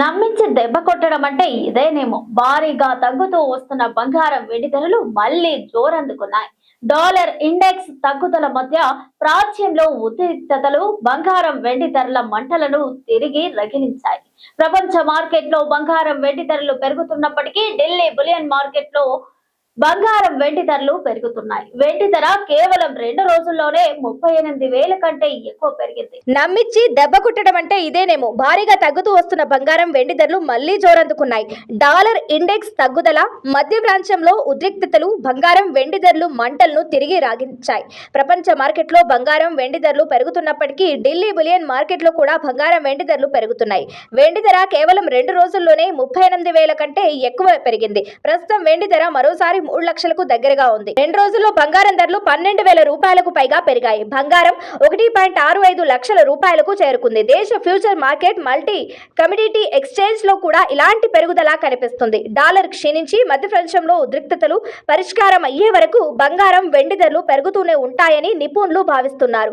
నమ్మించి దెబ్బ కొట్టడం అంటే ఇదేనేమో. భారీగా తగ్గుతూ వస్తున్న బంగారం వెండి ధరలు మళ్ళీ జోరందుకున్నాయి. డాలర్ ఇండెక్స్ తగ్గుదల మధ్య ప్రాచ్యంలో ఉద్రిక్తతలు బంగారం వెండి ధరల మంటలను తిరిగి రగిలించాయి. ప్రపంచ మార్కెట్లో బంగారం వెండి ధరలు పెరుగుతున్నప్పటికీ ఢిల్లీ బులియన్ మార్కెట్లో బంగారం వెండి ధరలు పెరుగుతున్నాయి. వెండి ధర కేవలం రెండు రోజుల్లోనే ముప్పై ఎనిమిది వేల కంటే ఎక్కువ పెరిగింది. నమ్మిచ్చి దెబ్బ కుట్టడం అంటే ఇదేనేమో. భారీగా తగ్గుతూ వస్తున్న బంగారం వెండి ధరలు మళ్ళీ జోరందుకున్నాయి. డాలర్ ఇండెక్స్ తగ్గుదల మధ్య ప్రాంతంలో ఉద్రిక్తతలు బంగారం వెండి ధరలు మంటలను తిరిగి రాగించాయి. ప్రపంచ మార్కెట్లో బంగారం వెండి ధరలు పెరుగుతున్నప్పటికీ ఢిల్లీ బులియన్ మార్కెట్లో కూడా బంగారం వెండి ధరలు పెరుగుతున్నాయి. వెండి ధర కేవలం రెండు రోజుల్లోనే ముప్పై ఎనిమిది వేల కంటే ఎక్కువ పెరిగింది. ప్రస్తుతం వెండి ధర మరోసారి మూడు లక్షలకు దగ్గరగా ఉంది. రెండు రోజుల్లో బంగారం ధరలు పన్నెండు వేల రూపాయలకు పైగా పెరిగాయి. బంగారం ఒకటి పాయింట్ ఆరు ఐదు లక్షల రూపాయలకు చేరుకుంది. దేశ ఫ్యూచర్ మార్కెట్ మల్టీ కమిడిటీ ఎక్స్చేంజ్లో కూడా ఇలాంటి పెరుగుదల కనిపిస్తుంది. డాలర్ క్షీణించి మధ్య ఉద్రిక్తతలు పరిష్కారం అయ్యే వరకు బంగారం వెండి ధరలు పెరుగుతూనే ఉంటాయని నిపుణులు భావిస్తున్నారు.